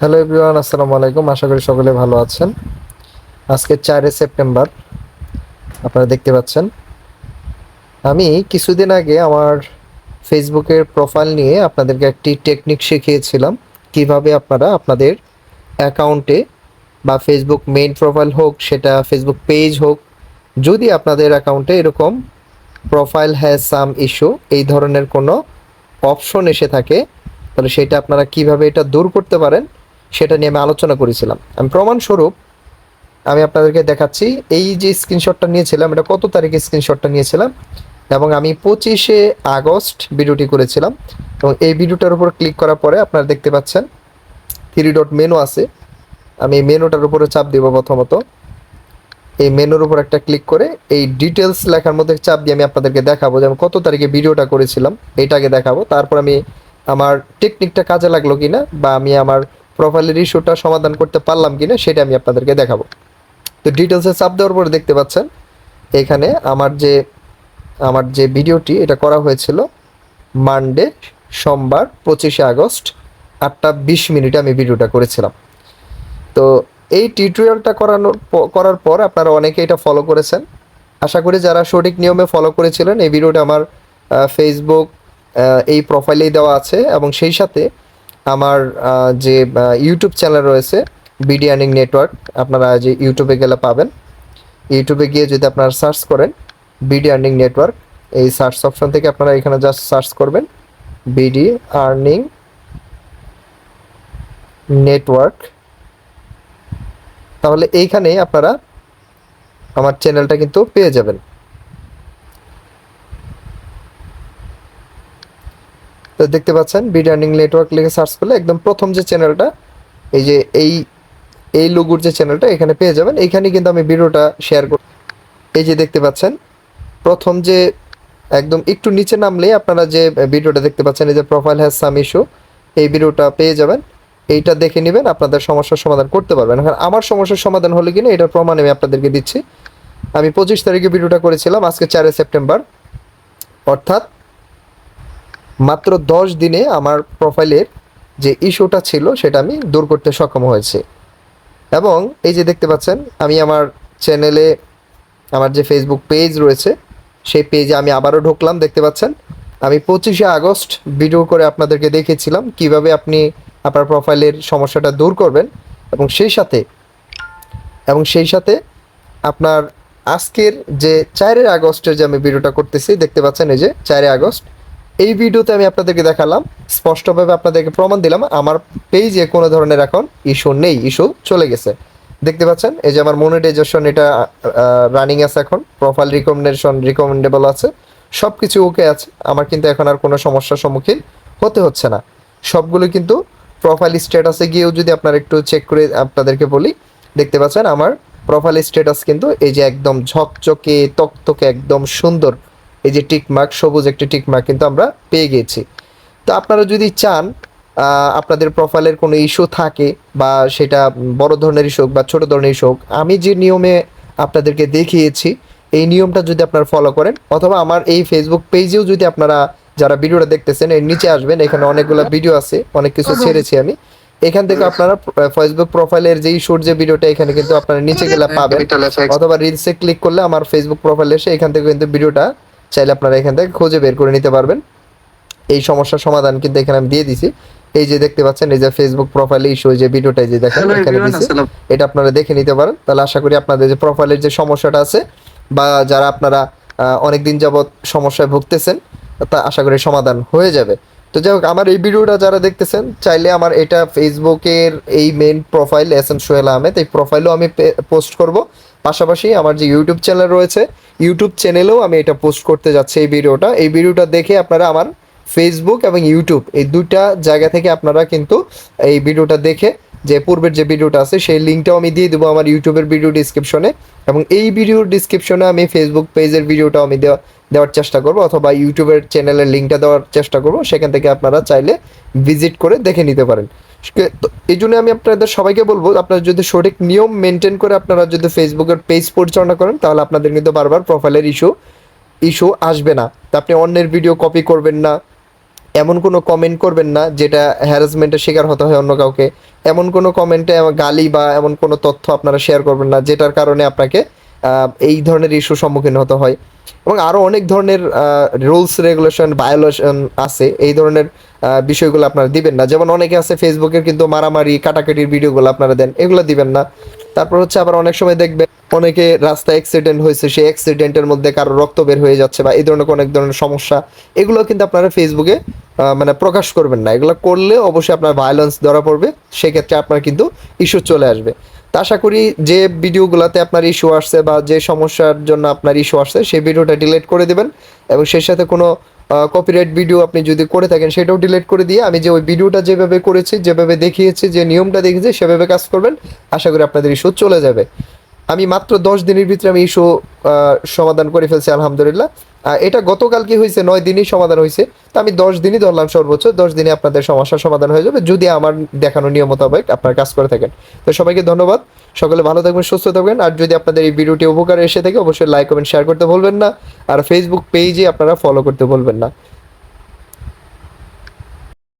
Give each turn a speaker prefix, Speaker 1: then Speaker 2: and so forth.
Speaker 1: Hello everyone, আসসালামু আলাইকুম। আশা করি সকলে ভালো আছেন। আজকে চারে সেপ্টেম্বর, আপনারা দেখতে পাচ্ছেন। আমি কিছুদিন আগে আমার ফেসবুকের প্রোফাইল নিয়ে আপনাদেরকে একটি টেকনিক শিখিয়েছিলাম, কীভাবে আপনারা আপনাদের অ্যাকাউন্টে বা ফেসবুক মেইন প্রোফাইল হোক, সেটা ফেসবুক পেজ হোক, যদি আপনাদের অ্যাকাউন্টে এরকম প্রোফাইল হ্যাজ সাম ইস্যু এই ধরনের কোনো অপশন এসে থাকে, তাহলে সেটা আপনারা কীভাবে এটা দূর করতে পারেন সেটা নিয়ে আমি আলোচনা করেছিলাম। আমি প্রমাণস্বরূপ আমি আপনাদেরকে দেখাচ্ছি, এই যে স্ক্রিনশটটা নিয়েছিলাম, এটা কত তারিখে স্ক্রিনশটটা নিয়েছিলাম? এবং আমি পঁচিশে আগস্ট ভিডিওটি করেছিলাম। এবং এই ভিডিওটার উপর ক্লিক করার পরে আপনারা দেখতে পাচ্ছেন থ্রি ডট মেনু আছে। আমি মেনুটার উপরে চাপ দিব প্রথমত। এই মেনুর উপর একটা ক্লিক করে এই ডিটেলস লেখার মধ্যে চাপ দিয়ে আমি আপনাদেরকে দেখাবো যে আমি কত তারিখে ভিডিওটা করেছিলাম এইটাকে দেখাবো। তারপর আমি আমার টেকনিকটা কাজে লাগল কিনা বা আমি আমার প্রোফাইলের ইস্যুটা সমাধান করতে পারলাম কিনা সেটা আমি আপনাদেরকে দেখাবো। তো ডিটেলসে চাপ দেওয়ার পরে দেখতে পাচ্ছেন, এখানে আমার যে আমার যে ভিডিওটি, এটা করা হয়েছিল মানডে সোমবার, পঁচিশে আগস্ট, আটটা বিশ মিনিটে আমি ভিডিওটা করেছিলাম। তো এই টিউটোরিয়ালটা করানোর করার পর আপনারা অনেকে এটা ফলো করেছেন। আশা করি যারা সঠিক নিয়মে ফলো করেছিলেন, এই ভিডিওটা আমার ফেসবুক এই প্রোফাইলেই দেওয়া আছে এবং সেই সাথে আমার যে ইউটিউব চ্যানেল রয়েছে বিডি আর্নিং নেটওয়ার্ক আপনারা যে ইউটিউবে গেলে পাবেন। ইউটিউবে গিয়ে যদি আপনারা সার্চ করেন বিডি আর্নিং নেটওয়ার্ক এই সার্চ অপশন থেকে আপনারা এখানে জাস্ট সার্চ করবেন বিডি আর্নিং নেটওয়ার্ক তাহলে এইখানে আপনারা আমার চ্যানেলটা কিন্তু পেয়ে যাবেন। তো দেখতে পাচ্ছেন বিড আর্নিং নেটওয়ার্ক লিখে সার্চ করলে একদম প্রথম যে চ্যানেলটা এই যে এই এই লোগুর যে চ্যানেলটা এখানে পেয়ে যাবেন। এইখানে কিন্তু আমি ভিডিওটা শেয়ার করি এই যে দেখতে পাচ্ছেন, প্রথম যে একদম একটু নিচে নামলেই আপনারা যে ভিডিওটা দেখতে পাচ্ছেন, এই যে প্রোফাইল হ্যাজ সাম ইস্যু এই ভিডিওটা পেয়ে যাবেন। এইটা দেখে নেবেন, আপনাদের সমস্যার সমাধান করতে পারবেন। এখন আমার সমস্যার সমাধান হলে কিনা, এটার প্রমাণ আমি আপনাদেরকে দিচ্ছি। আমি পঁচিশ তারিখে ভিডিওটা করেছিলাম, আজকে চারে সেপ্টেম্বর। অর্থাৎ মাত্র দশ দিনে আমার প্রোফাইলের যে ইস্যুটা ছিল সেটা আমি দূর করতে সক্ষম হয়েছে। এবং এই যে দেখতে পাচ্ছেন, আমি আমার চ্যানেলে আমার যে ফেসবুক পেজ রয়েছে, সেই পেজে আমি আবারও ঢুকলাম, দেখতে পাচ্ছেন। আমি পঁচিশে আগস্ট ভিডিও করে আপনাদেরকে দেখিয়েছিলাম কীভাবে আপনি আপনার প্রোফাইলের সমস্যাটা দূর করবেন এবং সেই সাথে, এবং সেই সাথে আপনার আজকের যে চারের আগস্টের যে আমি ভিডিওটা করতেছি, দেখতে পাচ্ছেন এই যে চারে আগস্ট এই ভিডিওতে আমি আপনাদেরকে দেখালাম, স্পষ্টভাবে আপনাদেরকে প্রমাণ দিলাম, আমার পেজে কোনো ধরনের এখন ইস্যু নেই ইস্যু চলে গেছে। দেখতে পাচ্ছেন, এই যে আমার মনিটাইজেশন এটা রানিং আছে এখন প্রোফাইল রিকমেন্ডেশন রিকমেন্ডেবল আছে সব কিছু ওকে আছে, আমার কিন্তু এখন আর কোনো সমস্যার সম্মুখীন হতে হচ্ছে না। সবগুলো কিন্তু প্রোফাইল স্ট্যাটাসে গিয়েও যদি আপনারা একটু চেক করে আপনাদেরকে বলি, দেখতে পাচ্ছেন আমার প্রোফাইল স্ট্যাটাস কিন্তু এই যে একদম ঝকঝকে, তকতকে, একদম সুন্দর এই যে টিকমার্ক সবুজ একটি টিকমার্ক কিন্তু আমরা পেয়ে গেছি। তো আপনারা যদি চান আহ, আপনাদের প্রোফাইলের কোনো ইস্যু থাকে বা সেটা বড় ধরনের ইস্যু হোক বা ছোট ধরনের ইস্যু হোক আমি যে নিয়মে আপনাদেরকে দেখিয়েছি এই নিয়মটা যদি আপনারা ফলো করেন অথবা আমার এই ফেসবুক পেজেও যদি আপনারা যারা ভিডিওটা দেখতেছেন এর নিচে আসবেন এখানে অনেকগুলো ভিডিও আছে অনেক কিছু ছেড়েছি আমি। এখান থেকে আপনারা ফেসবুক প্রোফাইলের যে ইস্যুর যে ভিডিওটা এখানে কিন্তু আপনারা নিচে গেলে পাবেন। অথবা রিলসে ক্লিক করলে আমার ফেসবুক প্রোফাইলে এসে এখান থেকে কিন্তু ভিডিওটা চাইলে আপনারা এখান থেকে খুঁজে বের করে নিতে পারবেন। এই সমস্যার সমাধান কিন্তু এখানে আমি দিয়ে দিছি। এই যে দেখতে পাচ্ছেন এই যে ফেসবুক প্রোফাইলে ইস্যু যে ভিডিওটা যে দেখেন এখানে দিছি। এটা আপনারা দেখে নিতে পারেন। তাহলে আশা করি আপনাদের যে প্রোফাইলের যে সমস্যাটা আছে বা যারা আপনারা অনেক দিন যাবৎ সমস্যায় ভুগতেছেন তা আশা করি সমাধান হয়ে যাবে। তো যাই হোক আমার এই ভিডিওটা যারা দেখতেছেন চাইলে আমার এটা ফেসবুকের এই main profile S M Sohel Ahmed এই প্রোফাইলও আমি পোস্ট করব। পাশাপাশি আমার যে ইউটিউব চ্যানেল রয়েছে ইউটিউব চ্যানেলেও আমি এটা পোস্ট করতে যাচ্ছি এই ভিডিওটা। এই ভিডিওটা দেখে আপনারা আমার ফেসবুক এবং ইউটিউব এই দুইটা জায়গা থেকে আপনারা কিন্তু এই ভিডিওটা দেখে যে পূর্বের যে ভিডিওটা আছে, সেই লিঙ্কটাও আমি দিয়ে দেবো আমার ইউটিউবের ভিডিও ডিসক্রিপশনে এবং এই ভিডিওর ডিসক্রিপশনে আমি ফেসবুক পেজের ভিডিওটাও আমি দেওয়া দেওয়ার চেষ্টা করব, অথবা ইউটিউবের চ্যানেলের লিঙ্কটা দেওয়ার চেষ্টা করব। সেখান থেকে আপনারা চাইলে ভিজিট করে দেখে নিতে পারেন। তো এই জন্য আমি আপনাদের সবাইকে বলব, আপনারা যদি সঠিক নিয়ম মেনটেন করে আপনারা যদি ফেসবুকের পেজ পরিচালনা করেন, তাহলে আপনাদের কিন্তু বারবার প্রোফাইলের ইস্যু ইস্যু আসবে না। তা আপনি অন্যের ভিডিও কপি করবেন না। এমন কোনো কমেন্ট করবেন না যেটা হ্যারাসমেন্টের শিকার হতে হয় অন্য কাউকে। এমন কোনো কমেন্টে গালি বা এমন কোনো তথ্য আপনারা শেয়ার করবেন না, যেটার কারণে আপনাকে এই ধরনের ইস্যু সম্মুখীন হতে হয়। এবং আরও অনেক ধরনের রুলস রেগুলেশন ভায়োলেশন আছে, এই ধরনের বিষয়গুলো আপনারা দিবেন না। যেমন অনেকে আছে ফেসবুকের কিন্তু মারামারি, কাটাকাটির ভিডিওগুলো আপনারা দেন, এগুলো দিবেন না। তারপর হচ্ছে আবার অনেক সময় দেখবেন অনেকে রাস্তায় অ্যাক্সিডেন্ট হয়েছে, সেই অ্যাক্সিডেন্টের মধ্যে কারও রক্ত বের হয়ে যাচ্ছে বা এই ধরনের অনেক ধরনের সমস্যা, এগুলো কিন্তু আপনারা ফেসবুকে মানে প্রকাশ করবেন না। এগুলো করলে অবশ্যই আপনার ভায়োলেন্স ধরা পড়বে, সেক্ষেত্রে আপনার কিন্তু ইস্যু চলে আসবে। তা আশা করি যে ভিডিওগুলোতে আপনার ইস্যু আসছে বা যে সমস্যার জন্য আপনার ইস্যু আসছে, সেই ভিডিওটা ডিলিট করে দেবেন এবং সেই সাথে কোনো কপিরাইট ভিডিও আপনি যদি করে থাকেন, সেটাও ডিলিট করে দিয়ে আমি যে ওই ভিডিওটা যেভাবে করেছি, যেভাবে দেখিয়েছি, যে নিয়মটা দেখেছি, সেভাবে কাজ করবেন। আশা করি আপনাদের ইস্যু চলে যাবে। আমি মাত্র দশ দিনের ভিতরে আমি ইস্যু সমাধান করে ফেলছি, আলহামদুলিল্লাহ। এটা গতকাল কি হয়েছে? নয় দিনই সমাধান হয়েছে। তো আমি দশ দিনই ধরলাম সর্বোচ্চ, দশ দিনে আপনাদের সমস্যার সমাধান হয়ে যাবে। যদি আমার দেখানো নিয়ম মোতাবেক আপনারা কাজ করে থাকেন। তো সবাইকে ধন্যবাদ। সকলে ভালো থাকবেন, সুস্থ থাকবেন। আর যদি আপনাদের এই ভিডিওটি উপকারে এসে থাকে, অবশ্যই লাইক কমেন্ট শেয়ার করতে বলবেন না। আর ফেসবুক পেজে আপনারা ফলো করতে বলবেন না।